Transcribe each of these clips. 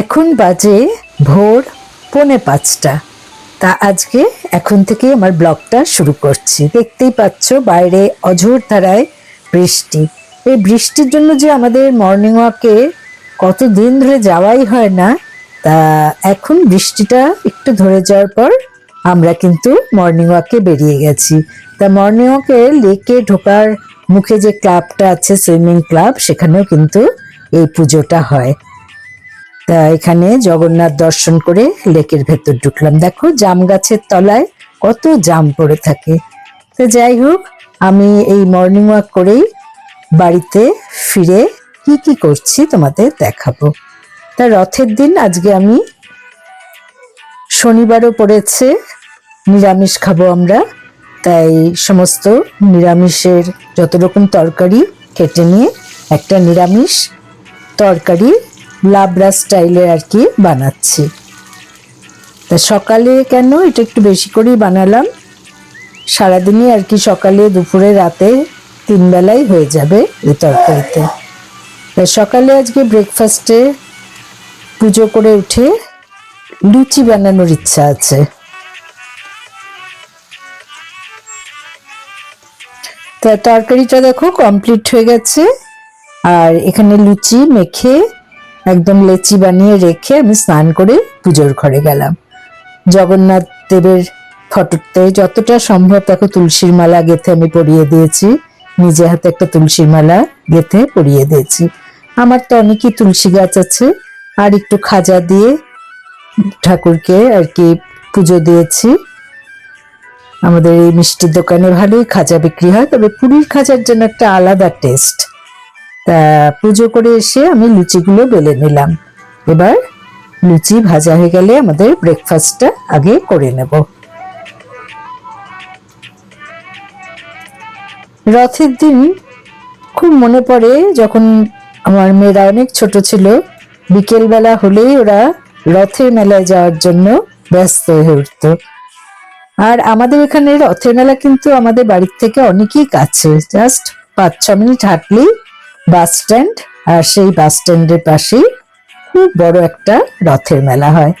এখন বাজে ভোর পৌনে পাঁচটা। তা আজকে এখন থেকে আমার ব্লগটা শুরু করছি। দেখতেই পাচ্ছ বাইরে অঝোর ধারায় বৃষ্টি। এই বৃষ্টির জন্য যে আমাদের মর্নিং ওয়াকে কত দিন ধরে যাওয়াই হয় না, তা এখন বৃষ্টিটা একটু ধরে যাওয়ার পর আমরা কিন্তু মর্নিং ওয়াকে বেরিয়ে গেছি। তা মর্নিং ওয়াকে লেকে ঢোকার মুখে যে ক্লাবটা আছে সুইমিং ক্লাব সেখানেও কিন্তু এই পুজোটা হয়। এখানে জগন্নাথ দর্শন করে লেকের ভেতর ঢুকলাম। দেখো, জাম গাছের তলায় কত জাম পড়ে থাকে। তো যাই হোক, আমি এই মর্নিং ওয়াক করেই বাড়িতে ফিরে কি কি করছি তোমাদের দেখাবো। তা রথের দিন আজকে আমি শনিবারও পড়েছে, নিরামিষ খাব আমরা। তাই সমস্ত নিরামিষের যত রকম তরকারি কেটে নিয়ে একটা নিরামিষ তরকারি লাবড়া স্টাইলের আর কি বানাচ্ছি। তা সকালে কেন? এটা একটু বেশি করেই বানালাম। সারাদিনই আর কি সকালে, দুপুরে, রাতে তিন বেলাই হয়ে যাবে এই তরকারিতে। তা সকালে আজকে ব্রেকফাস্টে পুজো করে উঠে লুচি বানানোর ইচ্ছা আছে। তা তরকারিটা দেখো কমপ্লিট হয়ে গেছে। আর এখানে লুচি মেখে একদম লেচি বানিয়ে রেখে আমি স্নান করে পুজোর ঘরে গেলাম। জগন্নাথ দেবের ফটোতে যতটা সম্ভব দেখো তুলসীর মালা গেথে আমি পরিয়ে দিয়েছি। নিজে হাতে একটা তুলসীর মালা গেথে পরিয়ে দিয়েছি। আমার তো অনেকই তুলসী গাছ আছে। আর একটু খাজা দিয়ে ঠাকুরকে আর কি পুজো দিয়েছি। আমাদের এই মিষ্টির দোকানে ভালোই খাজা বিক্রি হয়, তবে পুরীর খাজার জন্য একটা আলাদা টেস্ট তা পুজো করে এসে আমি লুচিগুলো বেলে নিলাম। এবার লুচি ভাজা হয়ে গেলে আমাদের ব্রেকফাস্টটা আগে করে নেব। রথের দিন খুব মনে পড়ে যখন আমার মেয়েরা অনেক ছোট ছিল। বিকেলবেলা হলেই ওরা রথের মেলায় যাওয়ার জন্য ব্যস্ত হয়ে উঠতো। আর আমাদের এখানে রথের মেলা কিন্তু আমাদের বাড়ির থেকে অনেকই কাছে। জাস্ট পাঁচ ছ মিনিট হাঁটলেই বাস স্ট্যান্ড, আর সেই বাস স্ট্যান্ডের পাশেই খুব বড় একটা রথের মেলা হয়।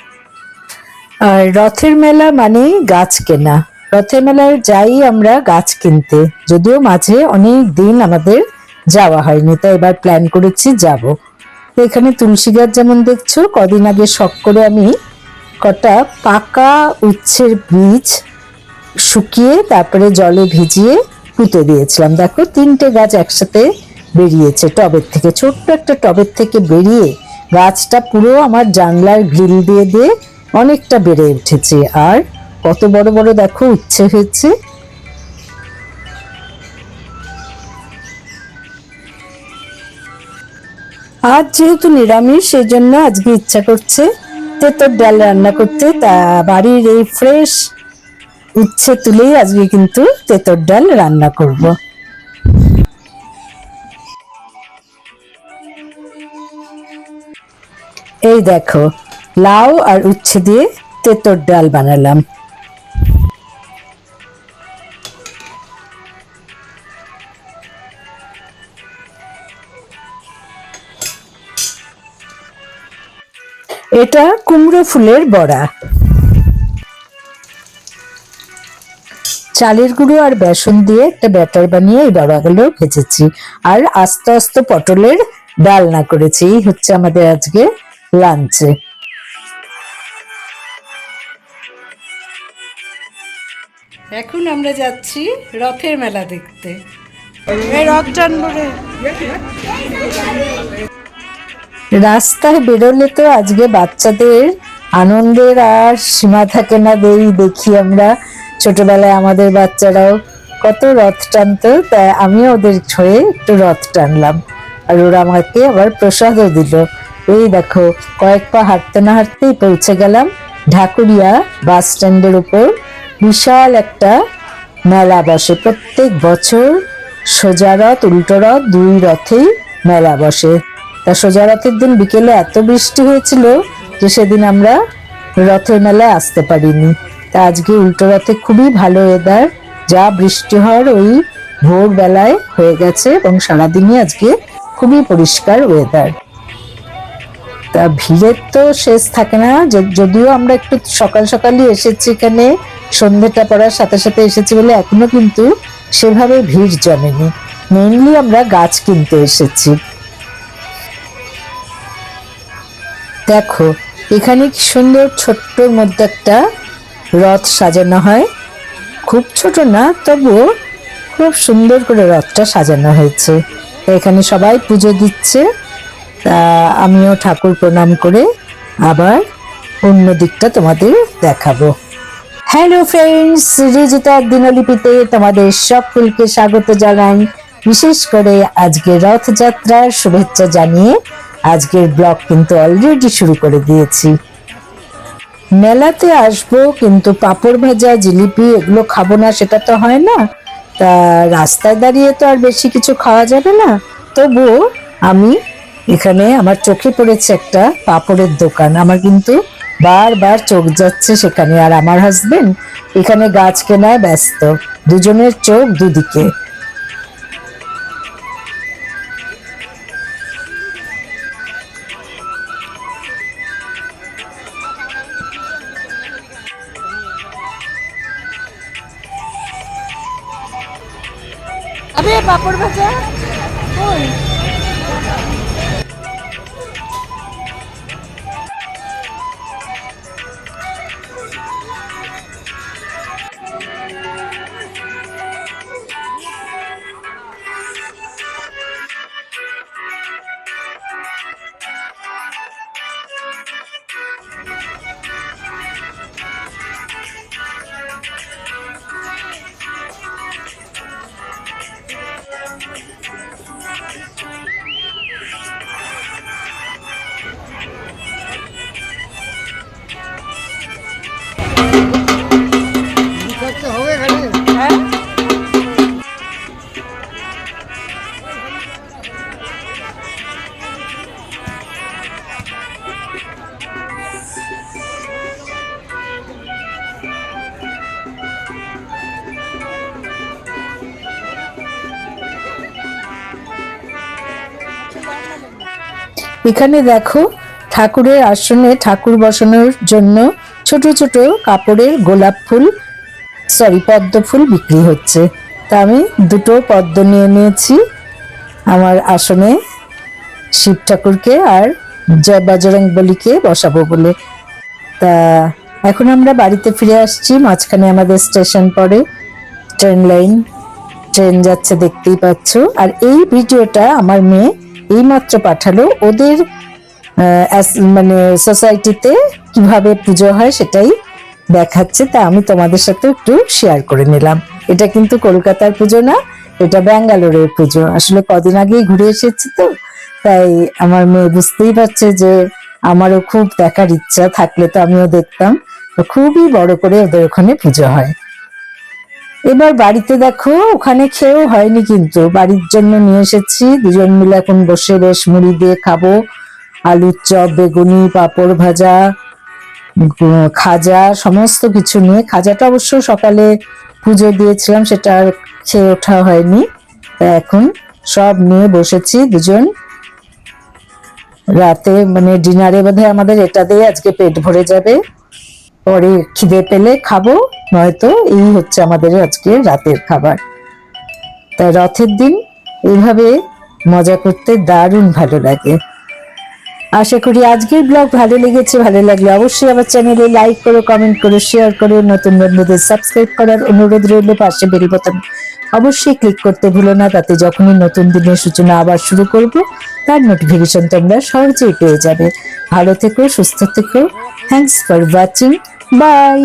আর রথের মেলা মানে গাছ কেনা। রথের মেলায় যাই আমরা গাছ কিনতে, যদিও মাঝে অনেক দিন আমাদের যাওয়া হয়নি, তাই এবার প্ল্যান করেছি যাব। এখানে তুলসী গাছ যেমন দেখছ, কদিন আগে শখ করে আমি কটা পাকা উচ্ছের বীজ শুকিয়ে তারপরে জলে ভিজিয়ে পুঁতে দিয়েছিলাম। দেখো, তিনটে গাছ একসাথে বেরিয়েছে। টবের থেকে, ছোট্ট একটা টবের থেকে বেরিয়ে গাছটা পুরো আমার জানলার গ্রিল দিয়ে দিয়ে অনেকটা বেড়ে উঠেছে। আর কত বড় বড় দেখো, উচ্ছে হয়েছে। আজ যেহেতু নিরামিষ, সেই জন্য আজকে ইচ্ছা করছে তেতর ডাল রান্না করতে। তা বাড়ির এই ফ্রেশ উচ্ছে তুলেই আজকে কিন্তু তেতর ডাল রান্না করব। এই দেখো, লাউ আর উচ্ছে দিয়ে তেতর ডাল বানালাম। এটা কুমড়ো ফুলের বড়া। চালের গুঁড়ো আর বেসন দিয়ে একটা ব্যাটার বানিয়ে এই বড়াগুলো ভেজেছি। আর আস্তে আস্তে পটলের ডালনা করেছি। এই হচ্ছে আমাদের আজকে লাঞ্চে এখন আমরা যাচ্ছি রথের মেলা দেখতে। রথ রাস্তায় বেরোলে তো আজকে বাচ্চাদের আনন্দের আর সীমা থাকে না দেই দেখি আমরা। ছোটবেলায় আমাদের বাচ্চারাও কত রথ টানতো তাই আমিও ওদের ছয়ে একটু রথ টানলাম। আর ওরা আমাকে আবার প্রসাদও দিল। এই দেখো, কয়েক পা হাঁটতে না হাঁটতেই পৌঁছে গেলাম ঢাকুরিয়া বাস স্ট্যান্ডের উপর। বিশাল একটা মেলা বসে, প্রত্যেক বছর সোজা রথ, উল্টো রথ, দুই রথেই মেলা বসে। তা সোজা রথের দিন বিকেলে এত বৃষ্টি হয়েছিল যে সেদিন আমরা রথের মেলায় আসতে পারিনি। তা আজকে উল্টো রথে খুবই ভালো ওয়েদার যা বৃষ্টি হওয়ার ওই ভোর বেলায় হয়ে গেছে এবং সারাদিনই আজকে খুবই পরিষ্কার ওয়েদার তা ভিড়ের তো শেষ থাকে না। যদিও আমরা একটু সকাল সকালই এসেছি এখানে, সন্ধ্যেটা পড়ার সাথে সাথে এসেছি বলে এখনও কিন্তু সেভাবে ভিড় জমেনি। মেইনলি আমরা গাছ কিনতে এসেছি। দেখো, এখানে কি সুন্দর ছোট্টর মধ্যে একটা রথ সাজানো হয়। খুব ছোট না, তবুও খুব সুন্দর করে রথটা সাজানো হয়েছে। এখানে সবাই পুজো দিচ্ছে। তা আমিও ঠাকুর প্রণাম করে আবার অন্য দিকটা তোমাদের দেখাবো। হ্যালো ফ্রেন্ডস রিজিতার দিনলিপিতে তোমাদের সকলকে স্বাগত জানাই। বিশেষ করে আজকে রথযাত্রার শুভেচ্ছা জানিয়ে আজকের ব্লগ কিন্তু অলরেডি শুরু করে দিয়েছি। মেলাতে আসব কিন্তু পাঁপড় ভাজা, জিলিপি এগুলো খাব না, সেটা তো হয় না। তা রাস্তায় দাঁড়িয়ে তো আর বেশি কিছু খাওয়া যাবে না। তবুও আমি এখানে আমার চোখে পড়েছে একটা পাপড়ের দোকান। আমার কিন্তু বারবার চোখ যাচ্ছে সেখানে। আর আমার হাজবেন্ড এখানে গাছ কেনায় ব্যস্ত। দুজনের চোখ দুদিকে। পাপড় ভাজা? এখানে দেখো ঠাকুরের আসনে ঠাকুর বসানোর জন্য ছোট ছোট কাপড়ের গোলাপ ফুল সরি পদ্ম ফুল বিক্রি হচ্ছে। তা আমি দুটো পদ্ম নিয়ে নিয়েছি, আমার আসনে শিব ঠাকুরকে আর জয় বজরং বলিকে বসাবো বলে। তা এখন আমরা বাড়িতে ফিরে আসছি, মাঝখানে আমাদের স্টেশন পড়ে, ট্রেন লাইন। ট্রেন যাচ্ছে, দেখতেই পাচ্ছ। আর এই ভিডিওটা আমার মেয়ে এইমাত্র পাঠালো। ওদের মানে সোসাইটিতে কীভাবে পুজো হয় সেটাই দেখাচ্ছে। তা আমি তোমাদের সাথে একটু শেয়ার করে নিলাম। এটা কিন্তু কলকাতার পুজো না, এটা ব্যাঙ্গালোরের পুজো। আসলে কদিন আগেই ঘুরে এসেছি তো, তাই আমার মেয়ে বুঝতেই পারছে যে আমারও খুব দেখার ইচ্ছা থাকলে তো আমিও দেখতাম। খুবই বড় করে ওদের ওখানে পুজো হয়। এবার বাড়িতে দেখো, ওখানে খেয়েও হয়নি কিন্তু। বাড়ির জন্য নিয়ে এসেছি। দুজন মিলে এখন বসে বেশ মুড়ি দিয়ে খাব। আলুর চপ, বেগুনি, পাঁপড় ভাজা খাজা, সমস্ত কিছু নিয়ে। খাজাটা অবশ্য সকালে পুজো দিয়েছিলাম, সেটা আর খেয়ে ওঠা হয়নি। তা এখন সব নিয়ে বসেছি দুজন। রাতে মানে ডিনারে বোধহয় আমাদের এটা দিয়ে আজকে পেট ভরে যাবে। পরে খিদে পেলে খাব। নয়তো এই হচ্ছে আমাদের আজকে রাতের খাবার। তাই রথের দিন এইভাবে মজা করতে দারুণ ভালো লাগে। আশা করি আজকের ব্লগ ভালো লেগেছে, ভালো লাগলে অবশ্যই আমার চ্যানেলে লাইক করো, কমেন্ট করো, শেয়ার করো, নতুন বন্ধুদের সাবস্ক্রাইব করার অনুরোধ রইল পাশে বেল বোতাম অবশ্যই ক্লিক করতে ভুলো না, তাতে যখনই নতুন দিনের সূচনা আবার শুরু করব, তার নোটিফিকেশন তোমরা সহজেই পেয়ে যাবে। ভালো থেকো, সুস্থ থেকো। Thanks for watching by